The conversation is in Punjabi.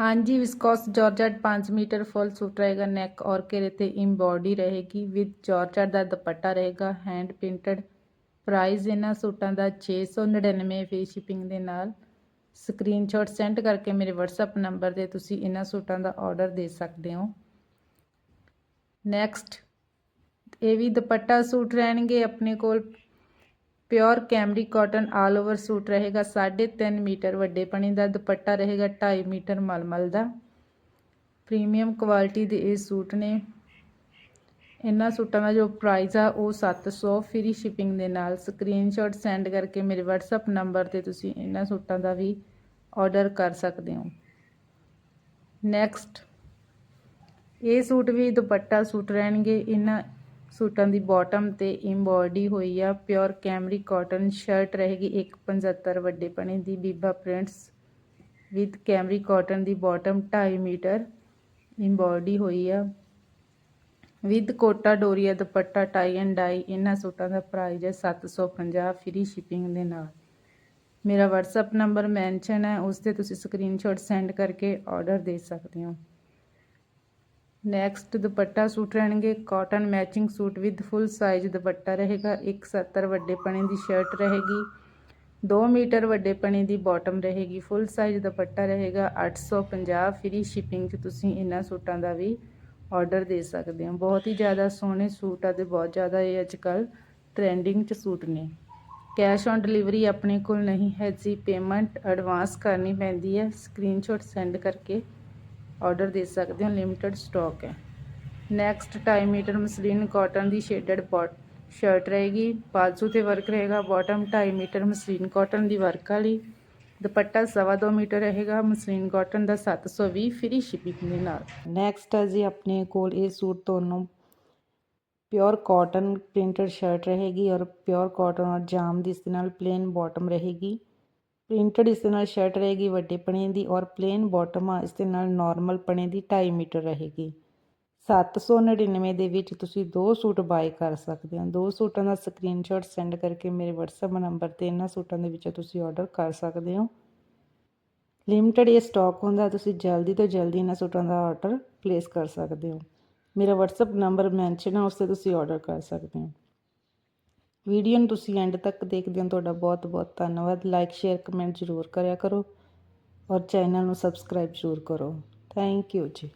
ਹਾਂਜੀ viscose georgette 5 metre full suit ਰਹੇਗਾ ਨੈਕ ਔਰ ਘੇਰੇ ਤੇ ਐਮਬੋਡੀ ਰਹੇਗੀ ਵਿਦ ਜਾਰਜਟ ਦਾ ਦੁਪੱਟਾ ਰਹੇਗਾ ਹੈਂਡ ਪ੍ਰਿੰਟਡ ਪ੍ਰਾਈਸ ਇਹਨਾਂ ਸੂਟਾਂ ਦਾ 699 ਫ੍ਰੀ ਸ਼ਿਪਿੰਗ ਦੇ ਨਾਲ। ਸਕਰੀਨਸ਼ਾਟ ਸੈਂਡ ਕਰਕੇ ਮੇਰੇ WhatsApp ਨੰਬਰ ਤੇ ਤੁਸੀਂ ਇਹਨਾਂ ਸੂਟਾਂ ਦਾ ਆਰਡਰ ਦੇ ਸਕਦੇ ਹੋ। ਨੈਕਸਟ ਇਹ ਵੀ ਦੁਪੱਟਾ ਸੂਟ ਰਹਿਣਗੇ, ਆਪਣੇ ਕੋਲ pure cambric cotton all over suit ਰਹੇਗਾ 3.5 ਮੀਟਰ, ਵੱਡੇ ਪਣੀ ਦਾ ਦੁਪੱਟਾ ਰਹੇਗਾ 2.5 ਮੀਟਰ ਮਲਮਲ ਦਾ। ਪ੍ਰੀਮੀਅਮ ਕੁਆਲਿਟੀ ਦੇ ਇਹ ਸੂਟ ਨੇ। ਇਹਨਾਂ ਸੂਟਾਂ ਦਾ ਜੋ ਪ੍ਰਾਈਸ ਆ, ਉਹ 700 ਫ੍ਰੀ ਸ਼ਿਪਿੰਗ ਦੇ ਨਾਲ। ਸਕਰੀਨਸ਼ਾਟ ਸੈਂਡ ਕਰਕੇ ਮੇਰੇ WhatsApp ਨੰਬਰ ਤੇ ਤੁਸੀਂ ਇਹਨਾਂ ਸੂਟਾਂ ਦਾ ਵੀ ਆਰਡਰ ਕਰ ਸਕਦੇ ਹੋ। ਨੈਕਸਟ ਇਹ ਸੂਟ ਵੀ ਦੁਪੱਟਾ ਸੂਟ ਰਹਿਣਗੇ। ਇਹਨਾਂ ਸੂਟਾਂ ਦੀ ਬਾਟਮ ਤੇ ਐਮਬੋਡੀ ਹੋਈ ਆ ਪਿਓਰ ਕੈਮਰੀ ਕਾਟਨ ਸ਼ਰਟ ਰਹੇਗੀ 175 ਵੱਡੇ ਪਣੇ ਦੀ, Biba prints with cambric cotton the bottom 2.5 metre embroidery ਹੋਈ ਆ। With Kota Doria dupatta tie and dye ਇਹਨਾਂ ਸੂਟਾਂ ਦਾ ਪ੍ਰਾਈਸ ਹੈ 750 ਫ੍ਰੀ ਸ਼ਿਪਿੰਗ ਦੇ ਨਾਲ। ਮੇਰਾ WhatsApp ਨੰਬਰ ਮੈਂਸ਼ਨ ਹੈ ਉਸ ਤੇ ਤੁਸੀਂ ਸਕਰੀਨਸ਼ਾਟ ਸੈਂਡ ਕਰਕੇ ਆਰਡਰ ਦੇ ਸਕਦੇ ਹੋ। ਨੈਕਸਟ ਦੁਪੱਟਾ ਸੂਟ ਰਹਿਣਗੇ। Cotton matching suit with full size dupatta ਰਹੇਗਾ। 170 ਵੱਡੇ ਪਣੇ ਦੀ ਸ਼ਰਟ ਰਹੇਗੀ। 2 ਮੀਟਰ ਵੱਡੇ ਪਣੇ ਦੀ ਬਾਟਮ ਰਹੇਗੀ। ਫੁੱਲ ਸਾਈਜ਼ ਦੁਪੱਟਾ ਰਹੇਗਾ। 850 ਫ੍ਰੀ ਸ਼ਿਪਿੰਗ 'ਚ ਤੁਸੀਂ ਇਹਨਾਂ ਸੂਟਾਂ ਦਾ ਵੀ ਆਰਡਰ ਦੇ ਸਕਦੇ ਹੋ। ਬਹੁਤ ਹੀ ਜ਼ਿਆਦਾ ਸੋਹਣੇ ਸੂਟ ਆ ਤੇ ਬਹੁਤ ਜ਼ਿਆਦਾ ਇਹ ਅੱਜ ਕੱਲ ਟ੍ਰੈਂਡਿੰਗ 'ਚ ਸੂਟ ਨੇ। ਕੈਸ਼ ਔਨ ਡਿਲੀਵਰੀ ਆਪਣੇ ਕੋਲ ਨਹੀਂ ਹੈ ਜੀ। ਪੇਮੈਂਟ ਐਡਵਾਂਸ ਕਰਨੀ ਪੈਂਦੀ ਹੈ। ਸਕਰੀਨਸ਼ਾਟ ਸੈਂਡ ਕਰਕੇ ਆਰਡਰ ਦੇ ਸਕਦੇ ਹੋ ਲਿਮਿਟਡ ਸਟਾਕ ਹੈ। ਨੈਕਸਟ 2.5 ਮੀਟਰ ਮਸਲੀਨ ਕਾਟਨ ਦੀ ਸ਼ੇਡਡ ਸ਼ਰਟ ਰਹੇਗੀ ਬਾਜੂ ਤੇ ਵਰਕ ਰਹੇਗਾ ਬਾਟਮ 2.5 ਮੀਟਰ ਮਸਲੀਨ ਕਾਟਨ ਦੀ ਵਰਕ ਵਾਲੀ। ਦੁਪੱਟਾ ਸਵਾ 2 ਮੀਟਰ ਰਹੇਗਾ ਮਸਲੀਨ ਕਾਟਨ ਦਾ 720 ਫ੍ਰੀ ਸ਼ਿਪਿੰਗ ਦੇ ਨਾਲ। ਨੈਕਸਟ ਹੈ ਜੀ ਆਪਣੇ ਕੋਲ ਇਹ ਸੂਟ ਤੁਹਾਨੂੰ ਪਿਓਰ ਕਾਟਨ ਪ੍ਰਿੰਟਡ ਸ਼ਰਟ ਰਹੇਗੀ ਔਰ ਪਿਓਰ ਕਾਟਨ ਔਰ ਜਾਮ ਦੀ ਇਸ ਦੇ ਨਾਲ ਪਲੇਨ ਬਾਟਮ ਰਹੇਗੀ। ਪ੍ਰਿੰਟਡ ਇਸ ਦੇ ਨਾਲ ਸ਼ਰਟ ਰਹੇਗੀ, ਵੱਡੇ ਪਣੇ ਦੀ ਔਰ ਪਲੇਨ ਬਾਟਮ ਆ, ਇਸ ਦੇ ਨਾਲ ਨਾਰਮਲ ਪਣੇ ਦੀ 2.5 ਮੀਟਰ ਰਹੇਗੀ। 799 ਦੇ ਵਿੱਚ ਤੁਸੀਂ ਦੋ ਸੂਟ ਬਾਈ ਕਰ ਸਕਦੇ ਹੋ। ਦੋ ਸੂਟਾਂ ਦਾ ਸਕਰੀਨਸ਼ਾਟ ਸੈਂਡ ਕਰਕੇ ਮੇਰੇ WhatsApp ਨੰਬਰ ਤੇ ਇਹਨਾਂ ਸੂਟਾਂ ਦੇ ਵਿੱਚੋਂ ਤੁਸੀਂ ਆਰਡਰ ਕਰ ਸਕਦੇ ਹੋ। ਲਿਮਟਿਡ ਇਹ ਸਟਾਕ ਹੁੰਦਾ, ਤੁਸੀਂ ਜਲਦੀ ਤੋਂ ਜਲਦੀ ਇਹਨਾਂ ਸੂਟਾਂ ਦਾ ਆਰਡਰ ਪਲੇਸ ਕਰ ਸਕਦੇ ਹੋ। ਮੇਰਾ WhatsApp ਨੰਬਰ ਮੈਂਸ਼ਨ ਆ ਉਸ ਤੇ ਤੁਸੀਂ ਆਰਡਰ ਕਰ ਸਕਦੇ ਹੋ। ਵੀਡੀਓ ਨੂੰ ਤੁਸੀਂ ਐਂਡ ਤੱਕ ਦੇਖਦੇ ਹੋ ਤੁਹਾਡਾ ਬਹੁਤ ਬਹੁਤ ਧੰਨਵਾਦ। ਲਾਈਕ ਸ਼ੇਅਰ ਕਮੈਂਟ ਜ਼ਰੂਰ ਕਰਿਆ ਕਰੋ ਔਰ ਚੈਨਲ ਨੂੰ ਸਬਸਕ੍ਰਾਈਬ ਜ਼ਰੂਰ ਕਰੋ। ਥੈਂਕ ਯੂ ਜੀ।